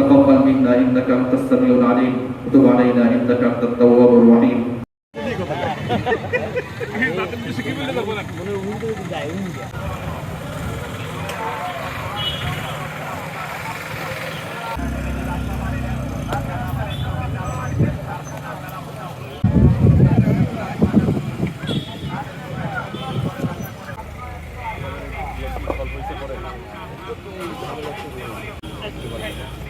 تقبل منا انك انت السميع العليم وتب علينا انك انت التواب الرحيم Thank you.